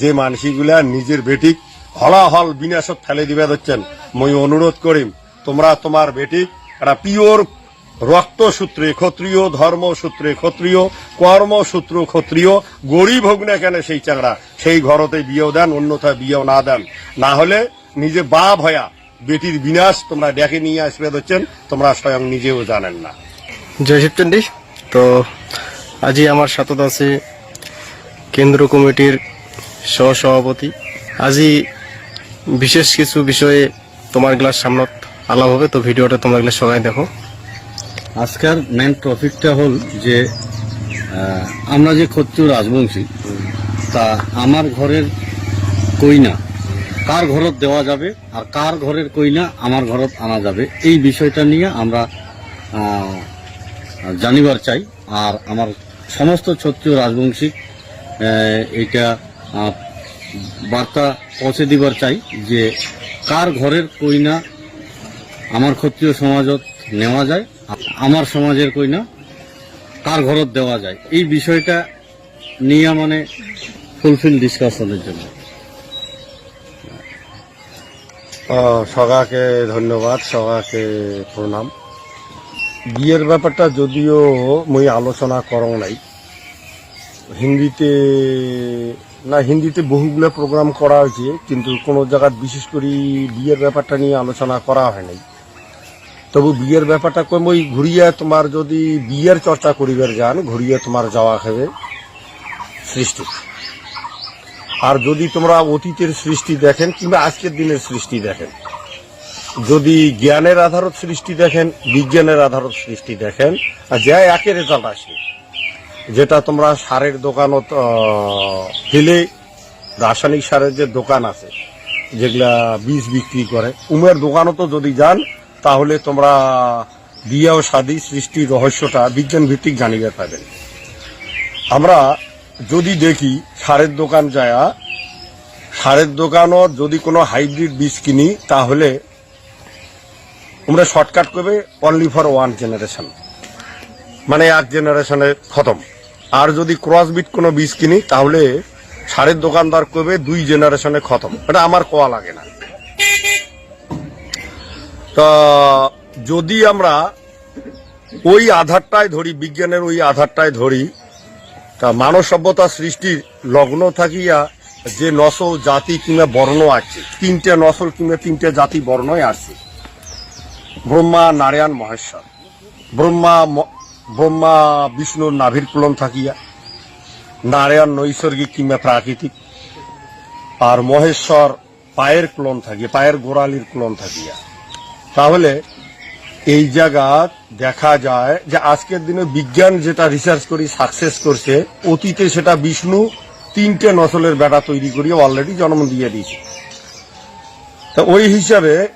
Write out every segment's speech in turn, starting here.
যে মানসিগুলা নিজের বেটিক হলাহল বিনাশত ফেলে দিবে হচ্ছেন মই অনুরোধ করিম, তোমরা তোমার বেটিক একটা পিওর রক্তসূত্রে ক্ষত্রিয়, ধর্মসূত্রে ক্ষত্রিয়, কর্মসূত্র ক্ষত্রিয়, গরিব হোক না কেন সেই চাংড়া সেই ঘরতে বিয়েও দেন, অন্যথায় বিয়েও না দেন। না হলে নিজে বাপ হয়া বেটির বিনাশ তোমরা ডেকে নিয়ে আসবে হচ্ছেন তোমরা স্বয়ং নিজেও জানেন না। জয় শিবচন্ডী তো আজি আমার সাথে আছে কেন্দ্র কমিটির সহসভাপতি। আজি বিশেষ কিছু বিষয়ে তোমার গ্লাস সামনত আলাপ হবে তো ভিডিওটা তোমার গ্লাস সবাই দেখো। আজকের মেন টপিকটা হল যে আমরা যে ক্ষত্রিয় রাজবংশী তা আমার ঘরের কইনা। কার ঘরত দেওয়া যাবে আর কার ঘরের কইনা আমার ঘরত আনা যাবে এই বিষয়টা নিয়ে আমরা জানিবার চাই। আর আমার সমস্ত ক্ষত্রিয় রাজবংশী আহ, বার্তা পৌঁছে দিবার চাই যে কার ঘরের কইনা আমার ক্ষত্রিয় সমাজত নেওয়া যায়, আমার সমাজের কইনা কার ঘরত দেওয়া যায়। এই বিষয়টা নিয়ে মানে ফুলফিল ডিসকাশনের জন্য। সগাকে ধন্যবাদ, সগাকে প্রণাম। বিয়ের ব্যাপারটা যদিও মই আলোচনা করং নাই। হিন্দিতে না, হিন্দিতে বহুগুলো প্রোগ্রাম করা হয়েছে, কিন্তু কোনো জায়গায় বিশেষ করে বিয়ের ব্যাপারটা নিয়ে আলোচনা করা হয় নাই। তবু বিয়ের ব্যাপারটা কই, মই ঘুরিয়ে তোমার যদি বিয়ের চর্চা করিবার যান, ঘুরিয়ে তোমার যাওয়া হবে সৃষ্টি আর যদি তোমরা অতীতের সৃষ্টি দেখেন, কিংবা আজকের দিনের সৃষ্টি দেখেন, যদি জ্ঞানের আধারত সৃষ্টি দেখেন, বিজ্ঞানের আধারত সৃষ্টি দেখেন, আর যা একে রেজাল্ট আসে যেটা তোমরা সারের দোকানত আহ, ফেলে রাসায়নিক সারের যে দোকান আছে যেগুলা বীজ বিক্রি করে উমের দোকানও তো যদি যান তাহলে তোমরা বিয়ে ও সাদী সৃষ্টির রহস্যটা বিজ্ঞান ভিত্তিক জানিয়ে পাবেন। আমরা যদি দেখি সারের দোকান যায়া সারের দোকানও যদি কোনো হাইব্রিড বীজ কিনি তাহলে আমরা শর্টকাট করবে অনলি ফর ওয়ান জেনারেশন মানে এক জেনারেশনে খতম আর যদি ক্রস বিট কোনো বীজ কিনি, তাহলে সারের দোকানদার করবে দুই জেনারেশনে খতম। এটা আমার কোয়া লাগে না। তা যদি আমরা ওই আধারটাই ধরি, বিজ্ঞানের ওই আধারটাই ধরি, তা মানব সভ্যতা সৃষ্টির লগ্ন থাকিয়া যে নসল জাতি কিংবা বর্ণ আছে, তিনটে নসল কিংবা তিনটে জাতি বর্ণই আছে। ব্রহ্মা, নারায়ণ, মহেশ্বর। ব্রহ্মা ব্রহ্মা বিষ্ণুর নাভির কুলন থাকিয়া, নারায়ণ নৈসর্গিক কিংবা প্রাকৃতিক, আর মহেশ্বর পায়ের ক্লোন থাকিয়া, পায়ের গোড়ালির ক্লোন থাকিয়া। তাহলে এই জায়গা দেখা যায় যে আজকের দিনে বিজ্ঞান যেটা রিসার্চ করি সাকসেস করছে, অতীতে সেটা বিষ্ণু তিনটে নসলের বেটা তৈরি করিয়ে অলরেডি জন্ম দিয়ে দিয়েছে। তা ওই হিসাবে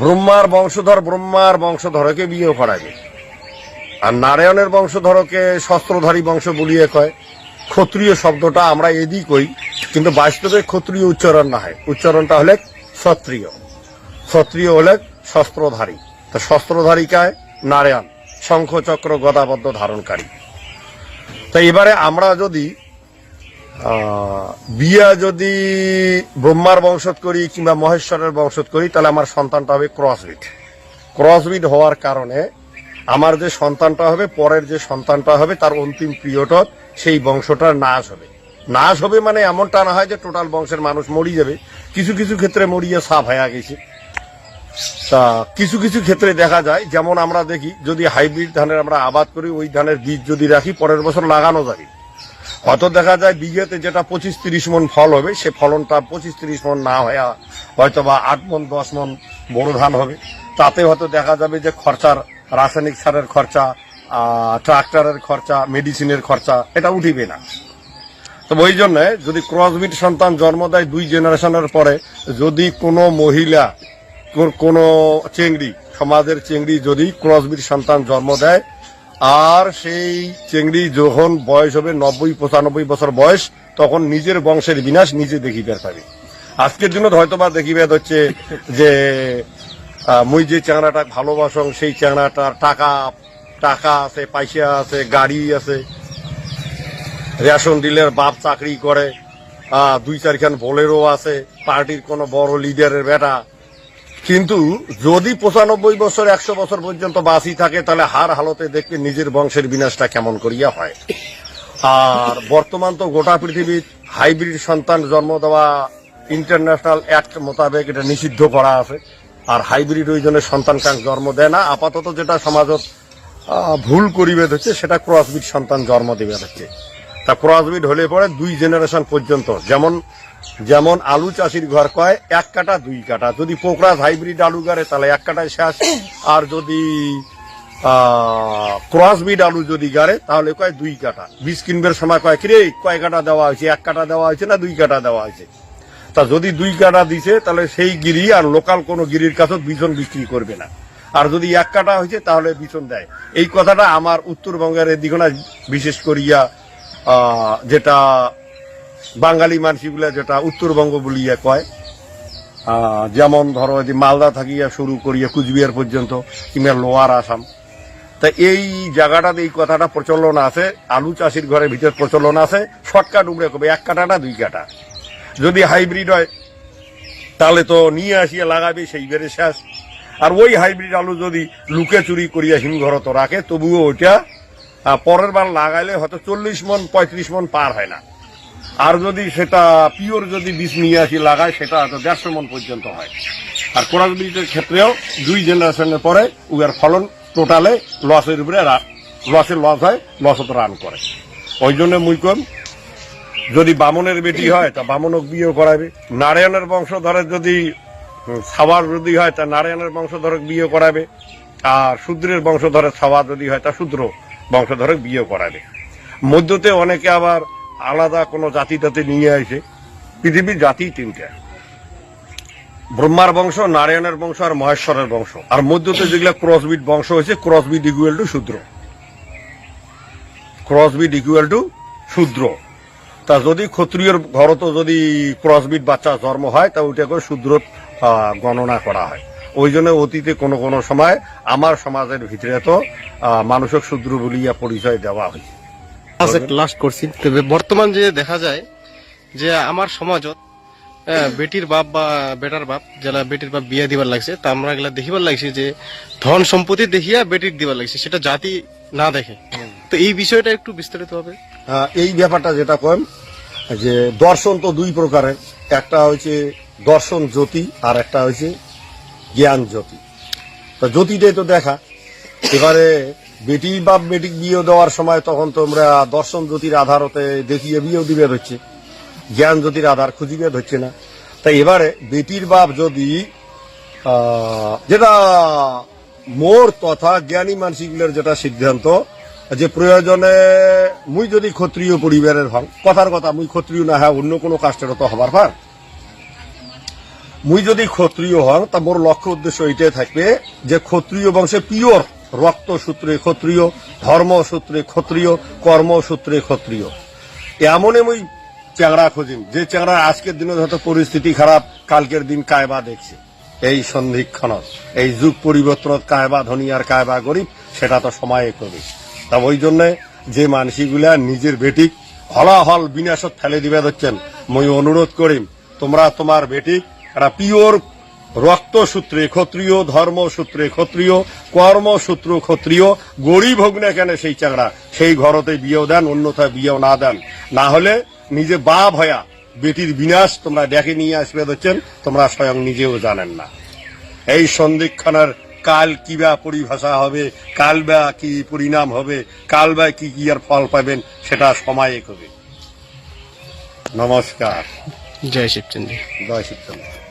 ব্রহ্মার বংশধর ব্রহ্মার বংশধরকে বিয়ে করাবে আর নারায়ণের বংশধরকে শস্ত্রধারী বংশ বলিয়ে কয়। ক্ষত্রিয় শব্দটা আমরা এদিক কই কিন্তু বাস্তবে ক্ষত্রিয় উচ্চারণ না হয়। উচ্চারণটা হলে ক্ষত্রিয়। ক্ষত্রিয় হলে শস্ত্রধারী। তো শস্ত্রধারিকায় নারায়ণ। শঙ্খ চক্র গদাবদ্ধ ধারণকারী। তো এবারে আমরা যদি বিয়া যদি ব্রহ্মার বংশত করি কিংবা মহেশ্বরের বংশত করি, তাহলে আমার সন্তানটা হবে ক্রসবিট। ক্রসবিট হওয়ার কারণে আমার যে সন্তানটা হবে, পরের যে সন্তানটা হবে, তার অন্তিম পিরিয়ডত সেই বংশটার নাশ হবে। নাশ হবে মানে এমনটা না হয় যে টোটাল বংশের মানুষ মরি যাবে। কিছু কিছু ক্ষেত্রে মরিয়ে সাফ হয়ে গেছে। তা কিছু কিছু ক্ষেত্রে দেখা যায়, যেমন আমরা দেখি, যদি হাইব্রিড ধানের আমরা আবাদ করি, ওই ধানের বীজ যদি রাখি, পরের বছর লাগানো যাবে। হয়তো দেখা যায় বিঘেতে যেটা পঁচিশ তিরিশ মন ফল হবে, সে ফলনটা পঁচিশ তিরিশ মন না হয়ে হয়তো বা আট মন, দশ মন বড় ধান হবে। তাতে হয়তো দেখা যাবে যে খরচার রাসায়নিক সারের খরচা ট্রাক্টরের খরচা, মেডিসিনের খরচা, এটা উঠিবে না। তো ওই জন্য যদি ক্রসবিট সন্তান জন্ম দেয় দুই জেনারেশনের পরে, যদি কোনো মহিলা, কোন- চেংড়ি, সমাজের চেংড়ি যদি ক্রসবিট সন্তান জন্ম দেয়, আর সেই চেংড়ি যখন বয়স হবে নব্বই, পঁচানব্বই বছর বয়স, তখন নিজের বংশের বিনাশ নিজে দেখিবে পাবে। আজকের দিনে হয়তো বা দেখিবে হচ্ছে যে মুই যে চ্যাংড়াটা ভালোবাসং, সেই চ্যাংড়াটার টাকা টাকা আছে, পয়সা আছে, গাড়ি আছে। রেশন ডিলের বাপ চাকরি করে দুই চারখান বোলেরও আছে, পার্টির কোনো বড় লিডারের বেটা। কিন্তু যদি পঁচানব্বই বছর, একশো বছর পর্যন্ত বাঁচি থাকে, তাহলে হার হালতে দেখবে নিজের বংশের বিনাশটা কেমন করিয়া হয়। আর বর্তমান তো গোটা পৃথিবীর হাইব্রিড সন্তান জন্ম দেওয়া ইন্টারন্যাশনাল অ্যাক্ট মোতাবেক এটা নিষিদ্ধ করা আছে। আর হাইব্রিড ওই জন্য সন্তান কাং জন্ম দেয় না। আপাতত যেটা সমাজত ভুল করিবে হচ্ছে সেটা ক্রসবিট সন্তান জন্ম দিবে হচ্ছে তা ক্রসবিট হলে পরে দুই জেনারেশন পর্যন্ত, যেমন যেমন আলু চাষির ঘর কয়, এক কাটা, দুই কাটা। যদি পোকরাজ হাইব্রিড আলু গাড়ে, তাহলে এক কাটায় শেষ। আর যদি ক্রসবিড আলু যদি গাড়ে, তাহলে কয় দুই কাটা। বীজ কিনবার সময় কয়, কিরে, কয় কাটা দেওয়া হয়েছে? এক কাটা দেওয়া হয়েছে না দুই কাটা দেওয়া হয়েছে? তা যদি দুই কাটা দিছে, তাহলে সেই গিরি আর লোকাল কোনো গিরির কাছে বিছন বিক্রি করবে না। আর যদি এক কাটা হয়েছে, তাহলে বিছন দেয়। এই কথাটা আমার উত্তরবঙ্গের এদিকনা বিশেষ করিয়া যেটা বাঙালি মানুষগুলা যেটা উত্তরবঙ্গ বলিয়া কয় যেমন ধরো যে মালদা থাকিয়া শুরু করিয়া কুচবিহার পর্যন্ত, কিংবা লোয়ার আসাম। তা এই জায়গাটাতে এই কথাটা প্রচলন আছে, আলু চাষির ঘরের ভিতর প্রচলন আছে, শর্টকাট উপরে কবে, এক কাটা না দুই কাটা যদি হাইব্রিড হয়, তাহলে তো নিয়ে আসিয়া লাগাবে সেই বেড়ে শেষ আর ওই হাইব্রিড আলু যদি লুকে চুরি করিয়া হিমঘরত রাখে, তবুও ওইটা পরের বার লাগাইলে হয়তো চল্লিশ মন, পঁয়ত্রিশ মন পার হয় না। আর যদি সেটা পিওর যদি বীজ নিয়ে আসি লাগায়, সেটা হয়তো দেড়শো মন পর্যন্ত হয়। আর কোরাল বীজের ক্ষেত্রেও দুই জেনারেশনের পরে উয়ার ফলন টোটালে লসের উপরে লসের লস হয় লসত রান করে। ওই জন্য মুই কম যদি বামনের বেটি হয়, তা বামনক বিয়ে করাবে। নারায়ণের বংশধরের যদি সাবার যদি হয়, তা নারায়ণের বংশধরক বিয়ে করাবে। আর শূদ্রের বংশধরের সাবার যদি হয়, তা শূদ্র বংশধরক বিয়ে করাবে। মধ্যতে অনেকে আবার আলাদা কোনো জাতি টাতি নিয়ে আসে। পৃথিবীর জাতি তিনটা। ব্রহ্মার বংশ, নারায়ণের বংশ, আর মহেশ্বরের বংশ। আর মধ্যতে যেগুলা ক্রসবিট বংশ হয়েছে ক্রসবিট ইকুয়াল টু শূদ্র। ক্রসবিট ইকুয়াল টু শূদ্র। তা যদি ক্ষত্রিয়র ঘরত যদি ক্রসবিট বাচ্চা জন্ম হয়, তা ওইটাকে শূদ্র গণনা করা হয়। ওই জন্য অতীতে কোনো কোনো সময় আমার সমাজের ভিতরে তো মানুষক শূদ্র বলিয়া পরিচয় দেওয়া হয়েছে লাস্ট করছি। বর্তমান যে দেখা যায় যে আমার সমাজত বেটির বাপ বা বেটার বাপ, যারা বেটির বাপ বিয়া দিবার লাগছে, তা আমরা এগুলা দেখিবার লাগছে যে ধন সম্পত্তি দেখিয়া বেটির দিবার লাগছে, সেটা জাতি না দেখে। তো এই বিষয়টা একটু বিস্তারিত হবে এই ব্যাপারটা যেটা কম যে দর্শন তো দুই প্রকারের একটা হচ্ছে দর্শন জ্যোতি, আর একটা হচ্ছে জ্ঞান জ্যোতি। তো জ্যোতিটাই তো দেখা। এবারে বেটি বাপ বেটিক বিয়ে দেওয়ার সময় তখন তোমরা দর্শন জ্যোতির আধারতে দেখিয়ে বিয়েও দিবে হচ্ছে জ্ঞান জ্যোতির আধার খুঁজিবে হচ্ছে না। তাই এবারে বেটির বাপ যদি যেটা মোর তথা জ্ঞানী মানসিকগুলোর যেটা সিদ্ধান্ত যে প্রয়োজনে মুই যদি ক্ষত্রিয় পরিবারের হন কথার কথা, মুই ক্ষত্রিয় না হ্যাঁ অন্য কোনো কাস্টের তো হবার পার? মুই যদি ক্ষত্রিয় হন তা মোর লক্ষ্য উদ্দেশ্য এইটাই থাকবে যে ক্ষত্রিয় বংশে পিওর রক্ত সূত্রে ক্ষত্রিয় ধর্ম সূত্রে ক্ষত্রিয়, কর্মসূত্রে ক্ষত্রিয়। এমনই মুই চ্যাংড়া খুঁজিম, যে চ্যাংড়া আজকের দিনে হয়তো পরিস্থিতি খারাপ, কালকের দিন কায়বা দেখছে। এই সন্ধিক্ষণ এই যুগ পরিবর্তন কায়বা ধনী আর কায়বা গরিব, সেটা তো সময়ে কবি তা ওই জন্যে যে মানসিগুলা নিজের বেটিক হলাহল বিনাশত ফেলে দিবে হচ্ছেন মই অনুরোধ করিম, তোমরা তোমার বেটিক একটা পিওর রক্ত সূত্রে ক্ষত্রিয় ধর্ম সূত্রে ক্ষত্রিয়, কর্মসূত্র ক্ষত্রিয়, গরিব হোক না কেন সেই চাকরা, সেই ঘরতে বিয়েও দেন, অন্যথায় বিয়েও না দেন। না হলে নিজে বাপ হয়া বেটির বিনাশ তোমরা ডেকে নিয়ে আসবে হচ্ছেন তোমরা স্বয়ং নিজেও জানেন না। এই সন্ধিক্ষণের কাল কি বা পরিভাষা হবে কাল বা কি পরিণাম হবে কাল বা কি কি আর ফল পাবেন সেটা সময়ে কবে নমস্কার। জয় শিবচন্দ্র। জয় শিবচন্দ্র।